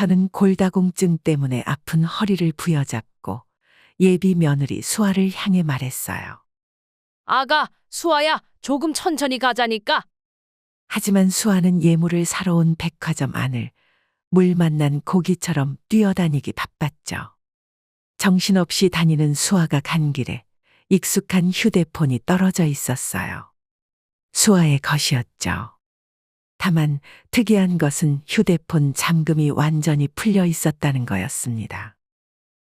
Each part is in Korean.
저는 골다공증 때문에 아픈 허리를 부여잡고 예비 며느리 수아를 향해 말했어요. 아가, 수아야, 조금 천천히 가자니까. 하지만 수아는 예물을 사러 온 백화점 안을 물 만난 고기처럼 뛰어다니기 바빴죠. 정신없이 다니는 수아가 간 길에 익숙한 휴대폰이 떨어져 있었어요. 수아의 것이었죠. 다만 특이한 것은 휴대폰 잠금이 완전히 풀려 있었다는 거였습니다.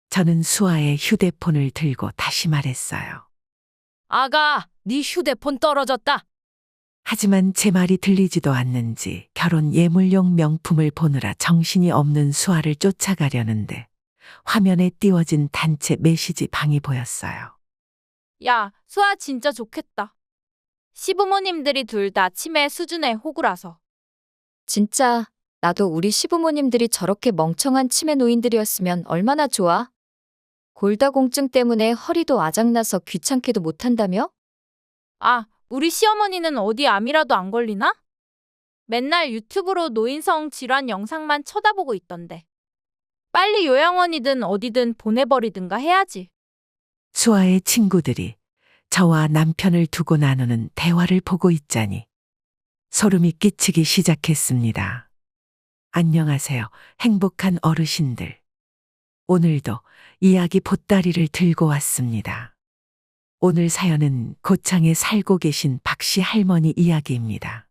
저는 수아의 휴대폰을 들고 다시 말했어요. 아가, 네 휴대폰 떨어졌다. 하지만 제 말이 들리지도 않는지 결혼 예물용 명품을 보느라 정신이 없는 수아를 쫓아가려는데 화면에 띄워진 단체 메시지 방이 보였어요. 야, 수아 진짜 좋겠다. 시부모님들이 둘 다 치매 수준의 호구라서. 진짜 나도 우리 시부모님들이 저렇게 멍청한 치매 노인들이었으면 얼마나 좋아. 골다공증 때문에 허리도 아작나서 귀찮게도 못한다며? 아, 우리 시어머니는 어디 암이라도 안 걸리나? 맨날 유튜브로 노인성 질환 영상만 쳐다보고 있던데. 빨리 요양원이든 어디든 보내버리든가 해야지. 수아의 친구들이 저와 남편을 두고 나누는 대화를 보고 있자니 소름이 끼치기 시작했습니다. 안녕하세요. 행복한 어르신들. 오늘도 이야기 보따리를 들고 왔습니다. 오늘 사연은 고창에 살고 계신 박씨 할머니 이야기입니다.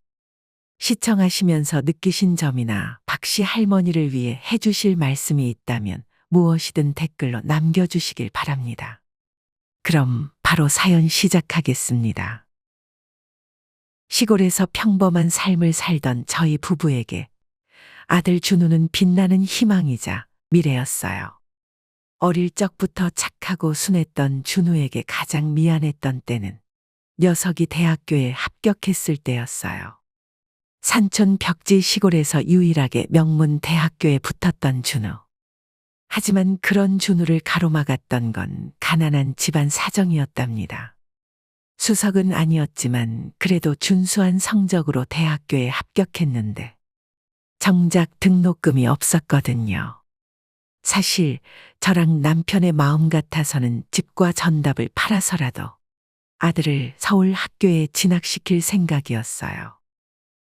시청하시면서 느끼신 점이나 박씨 할머니를 위해 해주실 말씀이 있다면 무엇이든 댓글로 남겨주시길 바랍니다. 그럼 바로 사연 시작하겠습니다. 시골에서 평범한 삶을 살던 저희 부부에게 아들 준우는 빛나는 희망이자 미래였어요. 어릴 적부터 착하고 순했던 준우에게 가장 미안했던 때는 녀석이 대학교에 합격했을 때였어요. 산촌 벽지 시골에서 유일하게 명문 대학교에 붙었던 준우. 하지만 그런 준우를 가로막았던 건 가난한 집안 사정이었답니다. 수석은 아니었지만 그래도 준수한 성적으로 대학교에 합격했는데 정작 등록금이 없었거든요. 사실 저랑 남편의 마음 같아서는 집과 전답을 팔아서라도 아들을 서울 학교에 진학시킬 생각이었어요.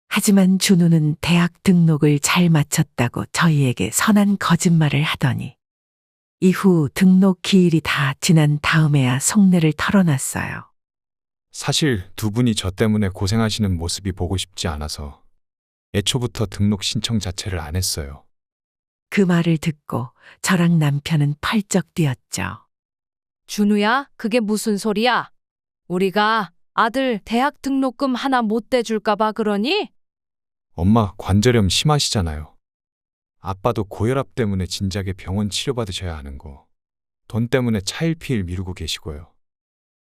하지만 준우는 대학 등록을 잘 마쳤다고 저희에게 선한 거짓말을 하더니 이후 등록 기일이 다 지난 다음에야 속내를 털어놨어요. 사실 두 분이 저 때문에 고생하시는 모습이 보고 싶지 않아서 애초부터 등록 신청 자체를 안 했어요. 그 말을 듣고 저랑 남편은 펄쩍 뛰었죠. 준우야, 그게 무슨 소리야? 우리가 아들 대학 등록금 하나 못 대줄까봐 그러니? 엄마 관절염 심하시잖아요. 아빠도 고혈압 때문에 진작에 병원 치료받으셔야 하는 거. 돈 때문에 차일피일 미루고 계시고요.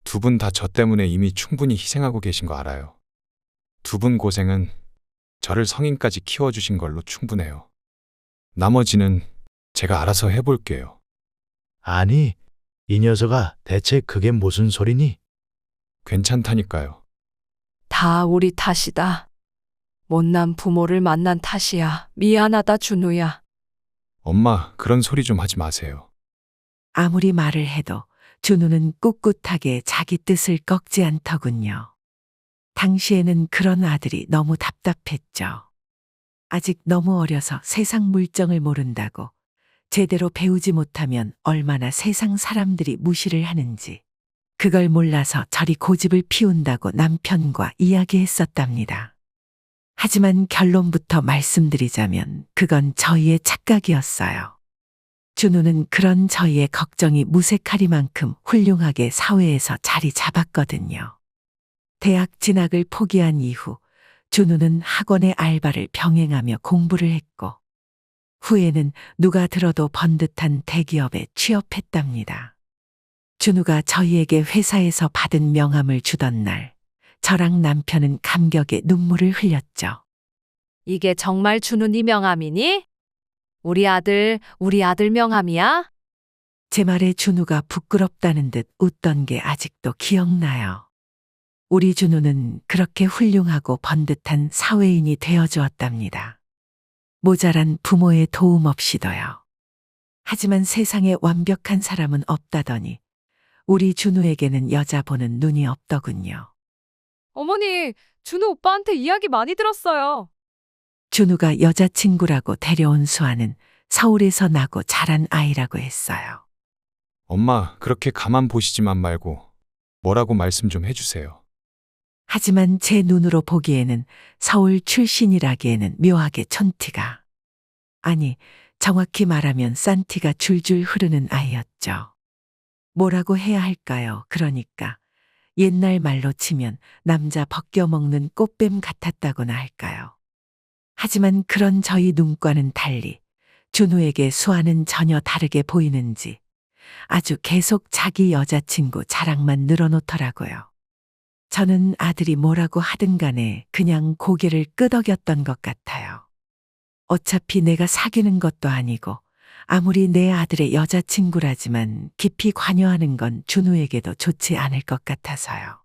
두 분 다 저 때문에 이미 충분히 희생하고 계신 거 알아요. 두 분 고생은 저를 성인까지 키워주신 걸로 충분해요. 나머지는 제가 알아서 해볼게요. 아니, 이 녀석아, 대체 그게 무슨 소리니? 괜찮다니까요. 다 우리 탓이다. 못난 부모를 만난 탓이야. 미안하다, 준우야. 엄마, 그런 소리 좀 하지 마세요. 아무리 말을 해도 준우는 꿋꿋하게 자기 뜻을 꺾지 않더군요. 당시에는 그런 아들이 너무 답답했죠. 아직 너무 어려서 세상 물정을 모른다고 제대로 배우지 못하면 얼마나 세상 사람들이 무시를 하는지 그걸 몰라서 저리 고집을 피운다고 남편과 이야기했었답니다. 하지만 결론부터 말씀드리자면 그건 저희의 착각이었어요. 준우는 그런 저희의 걱정이 무색하리만큼 훌륭하게 사회에서 자리 잡았거든요. 대학 진학을 포기한 이후 준우는 학원의 알바를 병행하며 공부를 했고 후에는 누가 들어도 번듯한 대기업에 취업했답니다. 준우가 저희에게 회사에서 받은 명함을 주던 날 저랑 남편은 감격에 눈물을 흘렸죠. 이게 정말 준우 네 명함이니? 우리 아들, 우리 아들 명함이야? 제 말에 준우가 부끄럽다는 듯 웃던 게 아직도 기억나요. 우리 준우는 그렇게 훌륭하고 번듯한 사회인이 되어 주었답니다. 모자란 부모의 도움 없이도요. 하지만 세상에 완벽한 사람은 없다더니 우리 준우에게는 여자 보는 눈이 없더군요. 어머니, 준우 오빠한테 이야기 많이 들었어요. 준우가 여자친구라고 데려온 수아는 서울에서 나고 자란 아이라고 했어요. 엄마, 그렇게 가만 보시지만 말고 뭐라고 말씀 좀 해주세요. 하지만 제 눈으로 보기에는 서울 출신이라기에는 묘하게 촌티가 아니 정확히 말하면 싼티가 줄줄 흐르는 아이였죠. 뭐라고 해야 할까요? 그러니까 옛날 말로 치면 남자 벗겨먹는 꽃뱀 같았다고나 할까요? 하지만 그런 저희 눈과는 달리 준우에게 수아는 전혀 다르게 보이는지 아주 계속 자기 여자친구 자랑만 늘어놓더라고요. 저는 아들이 뭐라고 하든 간에 그냥 고개를 끄덕였던 것 같아요. 어차피 내가 사귀는 것도 아니고 아무리 내 아들의 여자친구라지만 깊이 관여하는 건 준우에게도 좋지 않을 것 같아서요.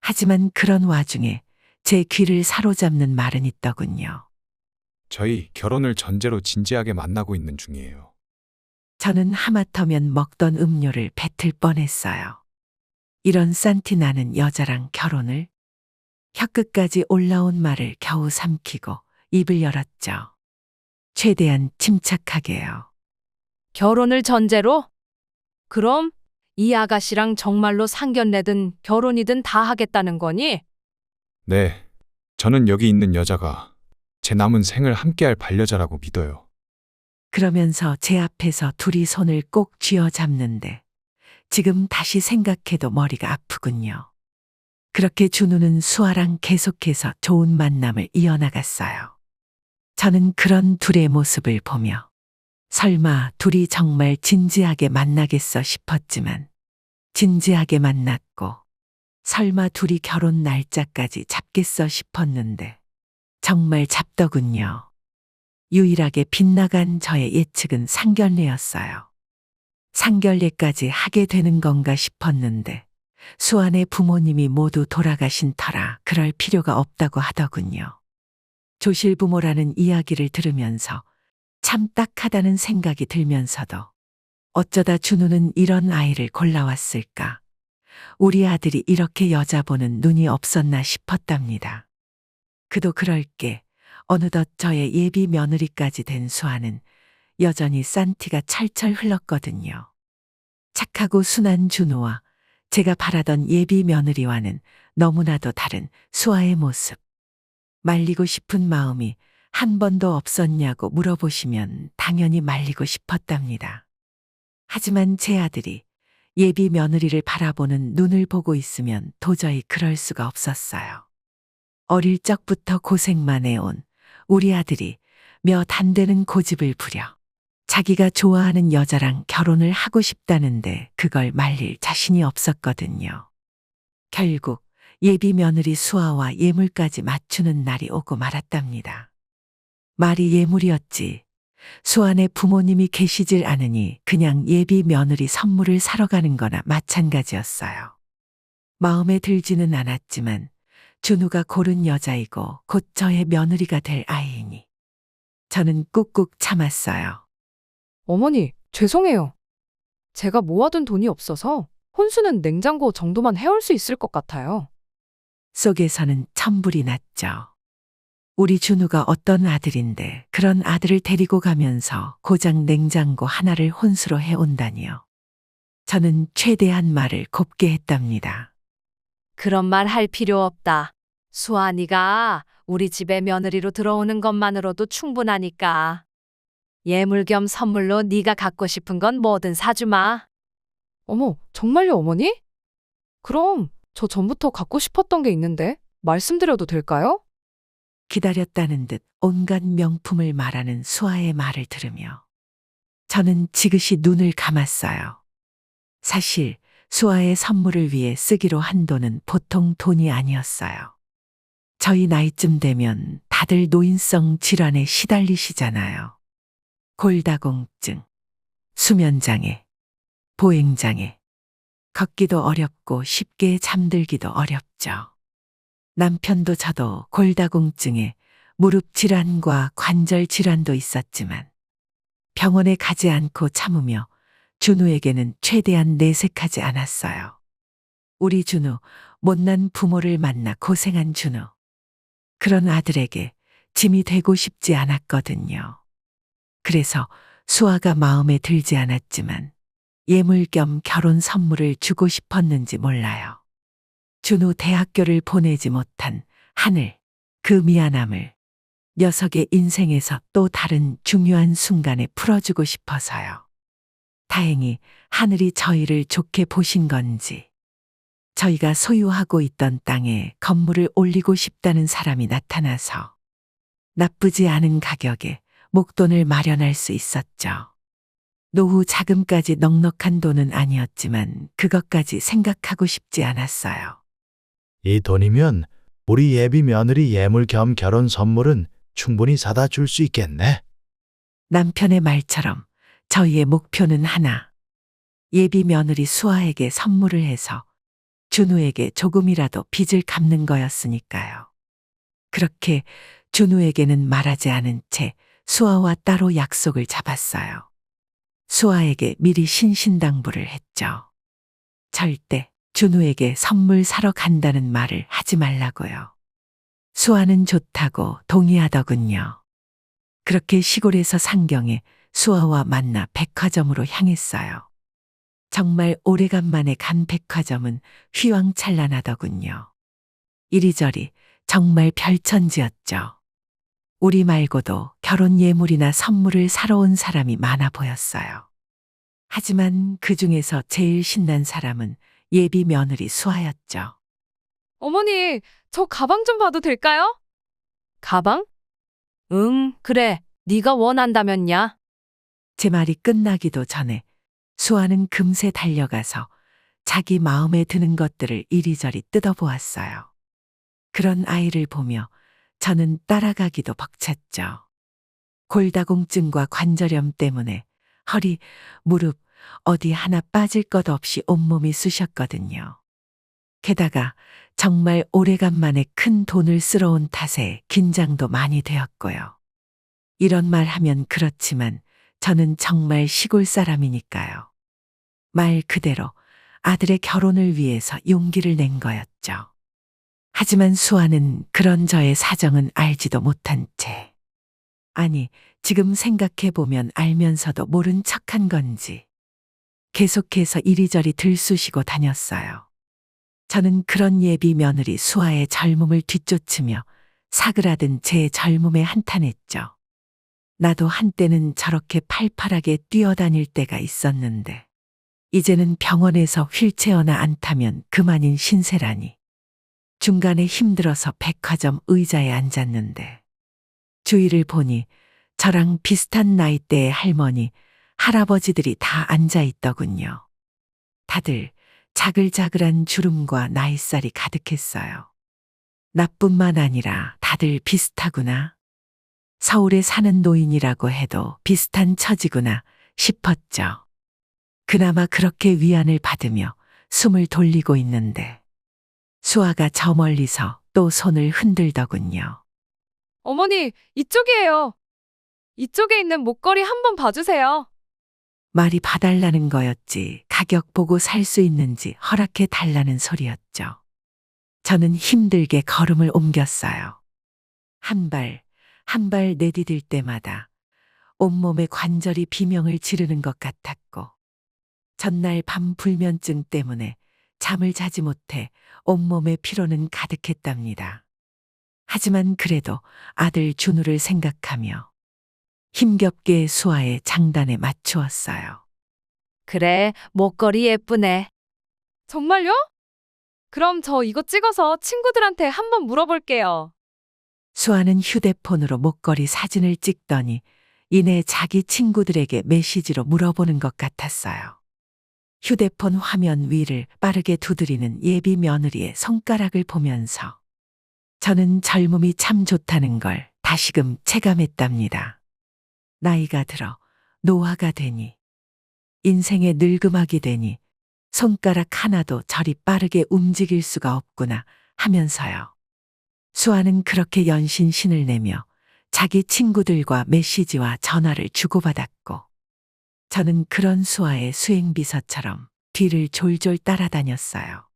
하지만 그런 와중에 제 귀를 사로잡는 말은 있더군요. 저희 결혼을 전제로 진지하게 만나고 있는 중이에요. 저는 하마터면 먹던 음료를 뱉을 뻔했어요. 이런 산티 나는 여자랑 결혼을? 혀끝까지 올라온 말을 겨우 삼키고 입을 열었죠. 최대한 침착하게요. 결혼을 전제로? 그럼 이 아가씨랑 정말로 상견례든 결혼이든 다 하겠다는 거니? 네, 저는 여기 있는 여자가 제 남은 생을 함께할 반려자라고 믿어요. 그러면서 제 앞에서 둘이 손을 꼭 쥐어 잡는데 지금 다시 생각해도 머리가 아프군요. 그렇게 준우는 수아랑 계속해서 좋은 만남을 이어나갔어요. 저는 그런 둘의 모습을 보며 설마 둘이 정말 진지하게 만나겠어 싶었지만 진지하게 만났고 설마 둘이 결혼 날짜까지 잡겠어 싶었는데 정말 잡더군요. 유일하게 빗나간 저의 예측은 상견례였어요. 상견례까지 하게 되는 건가 싶었는데 수안의 부모님이 모두 돌아가신 터라 그럴 필요가 없다고 하더군요. 조실 부모라는 이야기를 들으면서 참 딱하다는 생각이 들면서도 어쩌다 준우는 이런 아이를 골라왔을까? 우리 아들이 이렇게 여자 보는 눈이 없었나 싶었답니다. 그도 그럴게 어느덧 저의 예비 며느리까지 된 수아는 여전히 싼티가 철철 흘렀거든요. 착하고 순한 준우와 제가 바라던 예비 며느리와는 너무나도 다른 수아의 모습. 말리고 싶은 마음이 한 번도 없었냐고 물어보시면 당연히 말리고 싶었답니다. 하지만 제 아들이 예비 며느리를 바라보는 눈을 보고 있으면 도저히 그럴 수가 없었어요. 어릴 적부터 고생만 해온 우리 아들이 몇 안 되는 고집을 부려 자기가 좋아하는 여자랑 결혼을 하고 싶다는데 그걸 말릴 자신이 없었거든요. 결국 예비 며느리 수아와 예물까지 맞추는 날이 오고 말았답니다. 말이 예물이었지. 수아의 부모님이 계시질 않으니 그냥 예비 며느리 선물을 사러 가는 거나 마찬가지였어요. 마음에 들지는 않았지만 준우가 고른 여자이고 곧 저의 며느리가 될 아이이니 저는 꾹꾹 참았어요. 어머니, 죄송해요. 제가 모아둔 돈이 없어서 혼수는 냉장고 정도만 해올 수 있을 것 같아요. 속에서는 천불이 났죠. 우리 준우가 어떤 아들인데 그런 아들을 데리고 가면서 고장 냉장고 하나를 혼수로 해온다니요. 저는 최대한 말을 곱게 했답니다. 그런 말 할 필요 없다. 수아니가 우리 집에 며느리로 들어오는 것만으로도 충분하니까. 예물 겸 선물로 네가 갖고 싶은 건 뭐든 사주마. 어머, 정말요, 어머니? 그럼 저 전부터 갖고 싶었던 게 있는데 말씀드려도 될까요? 기다렸다는 듯 온갖 명품을 말하는 수아의 말을 들으며 저는 지그시 눈을 감았어요. 사실 수아의 선물을 위해 쓰기로 한 돈은 보통 돈이 아니었어요. 저희 나이쯤 되면 다들 노인성 질환에 시달리시잖아요. 골다공증, 수면장애, 보행장애, 걷기도 어렵고 쉽게 잠들기도 어렵죠. 남편도 저도 골다공증에 무릎 질환과 관절 질환도 있었지만 병원에 가지 않고 참으며 준우에게는 최대한 내색하지 않았어요. 우리 준우, 못난 부모를 만나 고생한 준우. 그런 아들에게 짐이 되고 싶지 않았거든요. 그래서 수아가 마음에 들지 않았지만 예물 겸 결혼 선물을 주고 싶었는지 몰라요. 준우 대학교를 보내지 못한 하늘, 그 미안함을 녀석의 인생에서 또 다른 중요한 순간에 풀어주고 싶어서요. 다행히 하늘이 저희를 좋게 보신 건지 저희가 소유하고 있던 땅에 건물을 올리고 싶다는 사람이 나타나서 나쁘지 않은 가격에 목돈을 마련할 수 있었죠. 노후 자금까지 넉넉한 돈은 아니었지만 그것까지 생각하고 싶지 않았어요. 이 돈이면 우리 예비 며느리 예물 겸 결혼 선물은 충분히 사다 줄 수 있겠네. 남편의 말처럼 저희의 목표는 하나. 예비 며느리 수아에게 선물을 해서 준우에게 조금이라도 빚을 갚는 거였으니까요. 그렇게 준우에게는 말하지 않은 채 수아와 따로 약속을 잡았어요. 수아에게 미리 신신당부를 했죠. 절대 준우에게 선물 사러 간다는 말을 하지 말라고요. 수아는 좋다고 동의하더군요. 그렇게 시골에서 상경에 수아와 만나 백화점으로 향했어요. 정말 오래간만에 간 백화점은 휘황찬란하더군요. 이리저리 정말 별천지였죠. 우리 말고도 결혼 예물이나 선물을 사러 온 사람이 많아 보였어요. 하지만 그 중에서 제일 신난 사람은 예비 며느리 수아였죠. 어머니, 저 가방 좀 봐도 될까요? 가방? 응, 그래. 네가 원한다면야. 제 말이 끝나기도 전에 수아는 금세 달려가서 자기 마음에 드는 것들을 이리저리 뜯어보았어요. 그런 아이를 보며 저는 따라가기도 벅찼죠. 골다공증과 관절염 때문에 허리, 무릎, 어디 하나 빠질 것 없이 온몸이 쑤셨거든요. 게다가 정말 오래간만에 큰 돈을 쓸어 온 탓에 긴장도 많이 되었고요. 이런 말 하면 그렇지만 저는 정말 시골 사람이니까요. 말 그대로 아들의 결혼을 위해서 용기를 낸 거였죠. 하지만 수아는 그런 저의 사정은 알지도 못한 채. 아니, 지금 생각해보면 알면서도 모른 척한 건지. 계속해서 이리저리 들쑤시고 다녔어요. 저는 그런 예비 며느리 수아의 젊음을 뒤쫓으며 사그라든 제 젊음에 한탄했죠. 나도 한때는 저렇게 팔팔하게 뛰어다닐 때가 있었는데, 이제는 병원에서 휠체어나 안 타면 그만인 신세라니. 중간에 힘들어서 백화점 의자에 앉았는데, 주위를 보니 저랑 비슷한 나이대의 할머니, 할아버지들이 다 앉아 있더군요. 다들 자글자글한 주름과 나이살이 가득했어요. 나뿐만 아니라 다들 비슷하구나. 서울에 사는 노인이라고 해도 비슷한 처지구나 싶었죠. 그나마 그렇게 위안을 받으며 숨을 돌리고 있는데 수아가 저 멀리서 또 손을 흔들더군요. 어머니, 이쪽이에요. 이쪽에 있는 목걸이 한번 봐주세요. 말이 봐달라는 거였지 가격 보고 살 수 있는지 허락해 달라는 소리였죠. 저는 힘들게 걸음을 옮겼어요. 한 발, 한 발 내디딜 때마다 온몸의 관절이 비명을 지르는 것 같았고, 전날 밤 불면증 때문에 잠을 자지 못해 온몸의 피로는 가득했답니다. 하지만 그래도 아들 준우를 생각하며 힘겹게 수아의 장단에 맞추었어요. 그래, 목걸이 예쁘네. 정말요? 그럼 저 이거 찍어서 친구들한테 한번 물어볼게요. 수아는 휴대폰으로 목걸이 사진을 찍더니 이내 자기 친구들에게 메시지로 물어보는 것 같았어요. 휴대폰 화면 위를 빠르게 두드리는 예비 며느리의 손가락을 보면서 저는 젊음이 참 좋다는 걸 다시금 체감했답니다. 나이가 들어 노화가 되니 인생의 늙음하게 되니 손가락 하나도 저리 빠르게 움직일 수가 없구나 하면서요. 수아는 그렇게 연신 신을 내며 자기 친구들과 메시지와 전화를 주고받았고 저는 그런 수아의 수행비서처럼 뒤를 졸졸 따라다녔어요.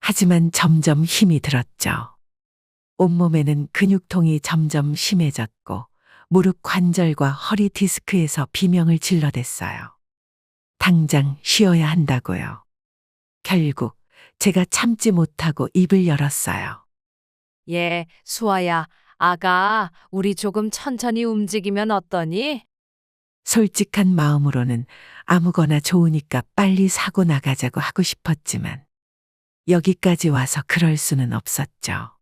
하지만 점점 힘이 들었죠. 온몸에는 근육통이 점점 심해졌고 무릎 관절과 허리 디스크에서 비명을 질러댔어요. 당장 쉬어야 한다고요. 결국 제가 참지 못하고 입을 열었어요. 예, 수아야, 아가, 우리 조금 천천히 움직이면 어떠니? 솔직한 마음으로는 아무거나 좋으니까 빨리 사고 나가자고 하고 싶었지만 여기까지 와서 그럴 수는 없었죠.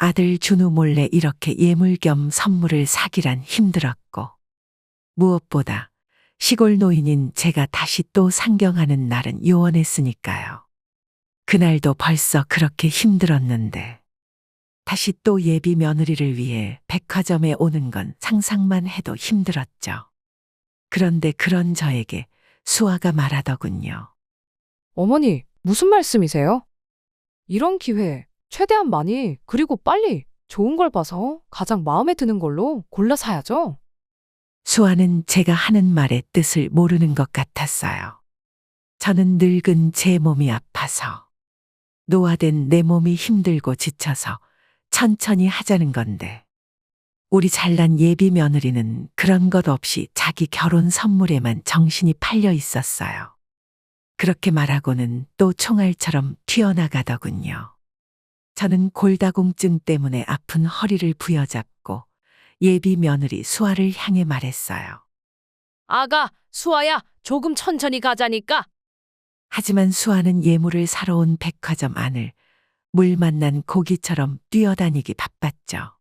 아들 준우 몰래 이렇게 예물 겸 선물을 사기란 힘들었고 무엇보다 시골 노인인 제가 다시 또 상경하는 날은 요원했으니까요. 그날도 벌써 그렇게 힘들었는데 다시 또 예비 며느리를 위해 백화점에 오는 건 상상만 해도 힘들었죠. 그런데 그런 저에게 수아가 말하더군요. 어머니, 무슨 말씀이세요? 이런 기회 최대한 많이 그리고 빨리 좋은 걸 봐서 가장 마음에 드는 걸로 골라 사야죠. 수아는 제가 하는 말의 뜻을 모르는 것 같았어요. 저는 늙은 제 몸이 아파서, 노화된 내 몸이 힘들고 지쳐서 천천히 하자는 건데, 우리 잘난 예비 며느리는 그런 것 없이 자기 결혼 선물에만 정신이 팔려 있었어요. 그렇게 말하고는 또 총알처럼 튀어나가더군요. 저는 골다공증 때문에 아픈 허리를 부여잡고 예비 며느리 수아를 향해 말했어요. 아가, 수아야, 조금 천천히 가자니까. 하지만 수아는 예물을 사러 온 백화점 안을 물 만난 고기처럼 뛰어다니기 바빴죠.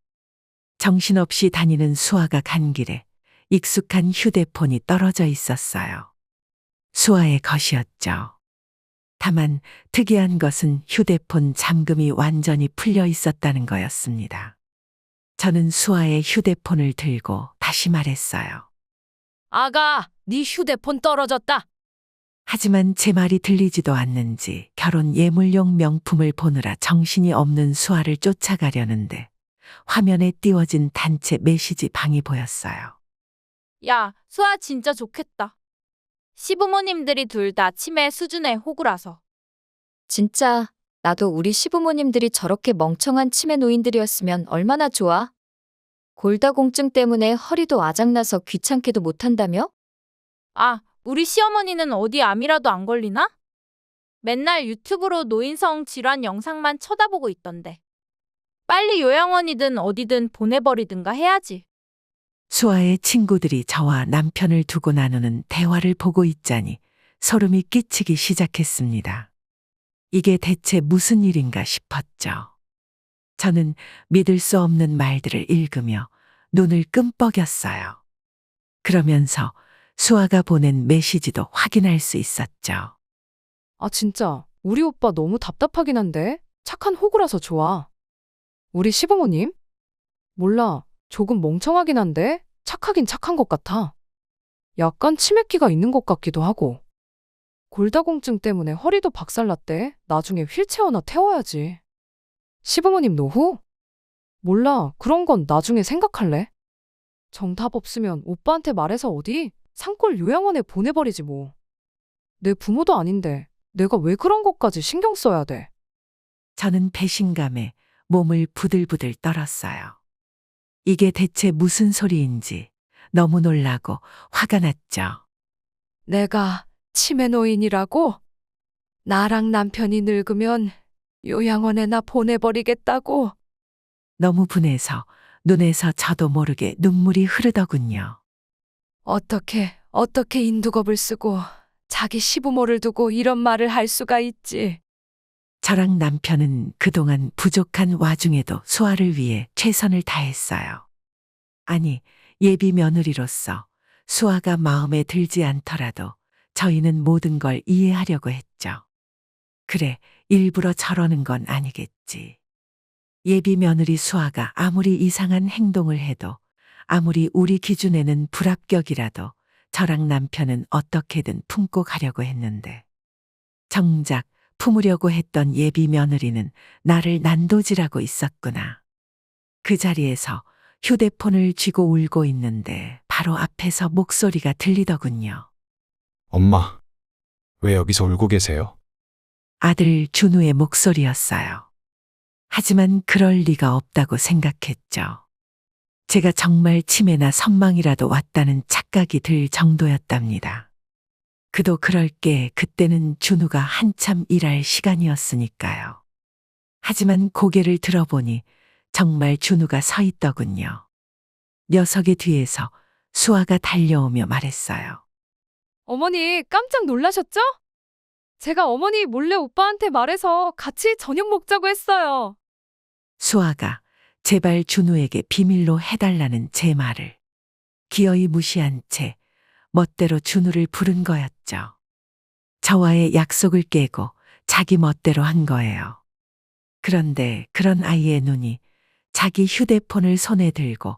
정신없이 다니는 수아가 간 길에 익숙한 휴대폰이 떨어져 있었어요. 수아의 것이었죠. 다만 특이한 것은 휴대폰 잠금이 완전히 풀려 있었다는 거였습니다. 저는 수아의 휴대폰을 들고 다시 말했어요. 아가, 네 휴대폰 떨어졌다. 하지만 제 말이 들리지도 않는지 결혼 예물용 명품을 보느라 정신이 없는 수아를 쫓아가려는데 화면에 띄워진 단체 메시지 방이 보였어요. 야, 수아 진짜 좋겠다. 시부모님들이 둘 다 치매 수준의 호구라서. 진짜 나도 우리 시부모님들이 저렇게 멍청한 치매 노인들이었으면 얼마나 좋아. 골다공증 때문에 허리도 아작나서 귀찮게도 못한다며? 아, 우리 시어머니는 어디 암이라도 안 걸리나? 맨날 유튜브로 노인성 질환 영상만 쳐다보고 있던데. 빨리 요양원이든 어디든 보내버리든가 해야지. 수아의 친구들이 저와 남편을 두고 나누는 대화를 보고 있자니 소름이 끼치기 시작했습니다. 이게 대체 무슨 일인가 싶었죠. 저는 믿을 수 없는 말들을 읽으며 눈을 끔뻑였어요. 그러면서 수아가 보낸 메시지도 확인할 수 있었죠. 아, 진짜. 우리 오빠 너무 답답하긴 한데 착한 호구라서 좋아. 우리 시부모님? 몰라. 조금 멍청하긴 한데 착하긴 착한 것 같아. 약간 치매기가 있는 것 같기도 하고. 골다공증 때문에 허리도 박살났대. 나중에 휠체어나 태워야지. 시부모님 노후? 몰라. 그런 건 나중에 생각할래. 정답 없으면 오빠한테 말해서 어디 산골 요양원에 보내버리지 뭐. 내 부모도 아닌데 내가 왜 그런 것까지 신경 써야 돼? 저는 배신감에 몸을 부들부들 떨었어요. 이게 대체 무슨 소리인지 너무 놀라고 화가 났죠. 내가 치매 노인이라고? 나랑 남편이 늙으면 요양원에나 보내버리겠다고? 너무 분해서 눈에서 저도 모르게 눈물이 흐르더군요. 어떻게, 어떻게 인두겁을 쓰고 자기 시부모를 두고 이런 말을 할 수가 있지? 저랑 남편은 그동안 부족한 와중에도 수아를 위해 최선을 다했어요. 아니, 예비 며느리로서 수아가 마음에 들지 않더라도 저희는 모든 걸 이해하려고 했죠. 그래, 일부러 저러는 건 아니겠지. 예비 며느리 수아가 아무리 이상한 행동을 해도 아무리 우리 기준에는 불합격이라도 저랑 남편은 어떻게든 품고 가려고 했는데 정작 품으려고 했던 예비 며느리는 나를 난도질하고 있었구나. 그 자리에서 휴대폰을 쥐고 울고 있는데 바로 앞에서 목소리가 들리더군요. 엄마, 왜 여기서 울고 계세요? 아들 준우의 목소리였어요. 하지만 그럴 리가 없다고 생각했죠. 제가 정말 치매나 선망이라도 왔다는 착각이 들 정도였답니다. 그도 그럴 게 그때는 준우가 한참 일할 시간이었으니까요. 하지만 고개를 들어보니 정말 준우가 서 있더군요. 녀석의 뒤에서 수아가 달려오며 말했어요. 어머니 깜짝 놀라셨죠? 제가 어머니 몰래 오빠한테 말해서 같이 저녁 먹자고 했어요. 수아가 제발 준우에게 비밀로 해달라는 제 말을 기어이 무시한 채 멋대로 준우를 부른 거였죠. 저와의 약속을 깨고 자기 멋대로 한 거예요. 그런데 그런 아이의 눈이 자기 휴대폰을 손에 들고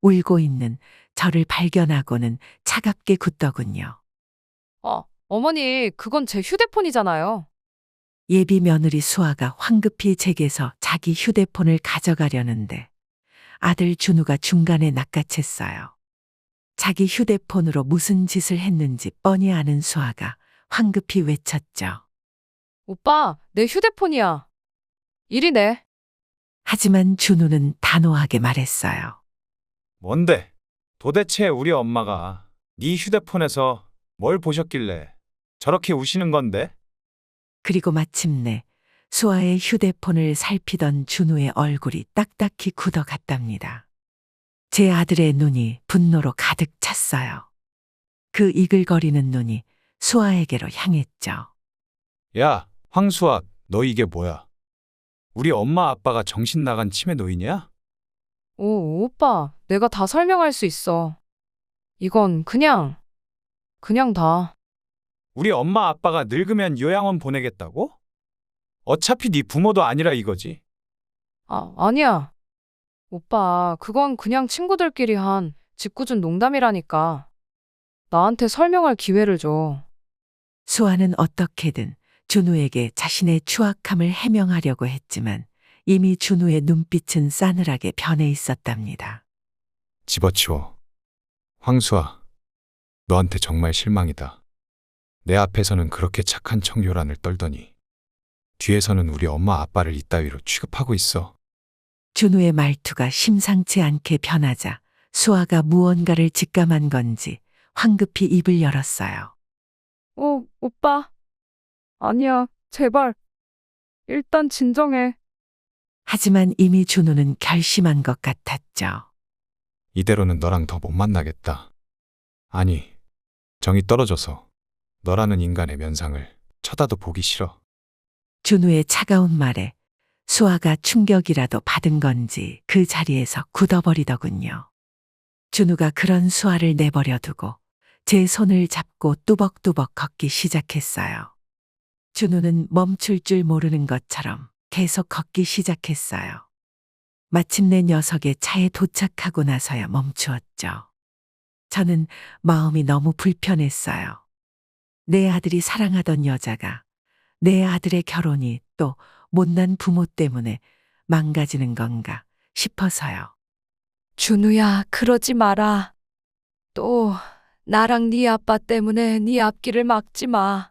울고 있는 저를 발견하고는 차갑게 굳더군요. 어, 어머니 그건 제 휴대폰이잖아요. 예비 며느리 수아가 황급히 제게서 자기 휴대폰을 가져가려는데 아들 준우가 중간에 낚아챘어요. 자기 휴대폰으로 무슨 짓을 했는지 뻔히 아는 수아가 황급히 외쳤죠. 오빠 내 휴대폰이야. 이리네. 하지만 준우는 단호하게 말했어요. 뭔데? 도대체 우리 엄마가 네 휴대폰에서 뭘 보셨길래 저렇게 우시는 건데? 그리고 마침내 수아의 휴대폰을 살피던 준우의 얼굴이 딱딱히 굳어갔답니다. 제 아들의 눈이 분노로 가득 찼어요. 그 이글거리는 눈이 수아에게로 향했죠. 야, 황수아, 너 이게 뭐야? 우리 엄마 아빠가 정신 나간 치매 노인이야? 오, 오빠 내가 다 설명할 수 있어. 이건 그냥 그냥 다. 우리 엄마 아빠가 늙으면 요양원 보내겠다고? 어차피 네 부모도 아니라 이거지. 아, 아니야. 오빠, 그건 그냥 친구들끼리 한 짓궂은 농담이라니까. 나한테 설명할 기회를 줘. 수아는 어떻게든 준우에게 자신의 추악함을 해명하려고 했지만 이미 준우의 눈빛은 싸늘하게 변해 있었답니다. 집어치워. 황수아, 너한테 정말 실망이다. 내 앞에서는 그렇게 착한 청교란을 떨더니 뒤에서는 우리 엄마 아빠를 이따위로 취급하고 있어. 준우의 말투가 심상치 않게 변하자 수아가 무언가를 직감한 건지 황급히 입을 열었어요. 어, 오빠. 아니야, 제발. 일단 진정해. 하지만 이미 준우는 결심한 것 같았죠. 이대로는 너랑 더 못 만나겠다. 아니, 정이 떨어져서 너라는 인간의 면상을 쳐다도 보기 싫어. 준우의 차가운 말에 수아가 충격이라도 받은 건지 그 자리에서 굳어버리더군요. 준우가 그런 수아를 내버려 두고 제 손을 잡고 뚜벅뚜벅 걷기 시작했어요. 준우는 멈출 줄 모르는 것처럼 계속 걷기 시작했어요. 마침내 녀석의 차에 도착하고 나서야 멈추었죠. 저는 마음이 너무 불편했어요. 내 아들이 사랑하던 여자가 내 아들의 결혼이 또 못난 부모 때문에 망가지는 건가 싶어서요. 준우야, 그러지 마라. 또 나랑 네 아빠 때문에 네 앞길을 막지 마.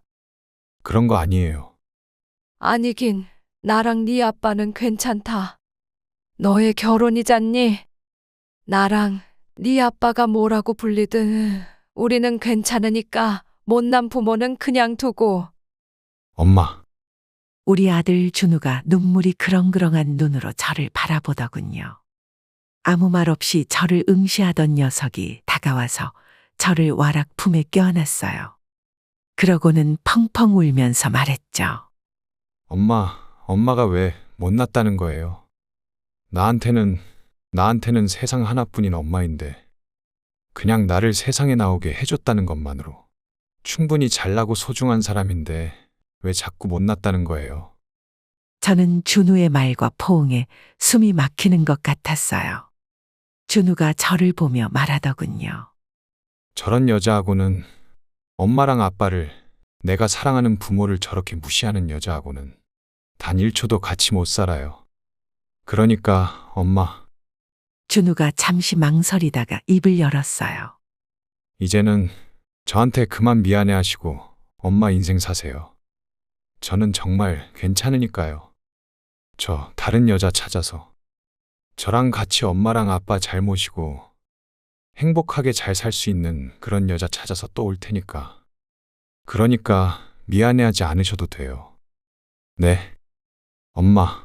그런 거 아니에요. 아니긴 나랑 네 아빠는 괜찮다. 너의 결혼이잖니? 나랑 네 아빠가 뭐라고 불리든 우리는 괜찮으니까 못난 부모는 그냥 두고 엄마, 우리 아들 준우가 눈물이 그렁그렁한 눈으로 저를 바라보더군요. 아무 말 없이 저를 응시하던 녀석이 다가와서 저를 와락 품에 껴안았어요. 그러고는 펑펑 울면서 말했죠. 엄마, 엄마가 왜 못났다는 거예요? 나한테는, 나한테는 세상 하나뿐인 엄마인데, 그냥 나를 세상에 나오게 해줬다는 것만으로 충분히 잘나고 소중한 사람인데, 왜 자꾸 못났다는 거예요? 저는 준우의 말과 포옹에 숨이 막히는 것 같았어요. 준우가 저를 보며 말하더군요. 저런 여자하고는 엄마랑 아빠를 내가 사랑하는 부모를 저렇게 무시하는 여자하고는 단 1초도 같이 못 살아요. 그러니까 엄마, 준우가 잠시 망설이다가 입을 열었어요. 이제는 저한테 그만 미안해 하시고 엄마 인생 사세요. 저는 정말 괜찮으니까요. 저 다른 여자 찾아서 저랑 같이 엄마랑 아빠 잘 모시고 행복하게 잘 살 수 있는 그런 여자 찾아서 또 올 테니까. 그러니까 미안해하지 않으셔도 돼요. 네. 엄마.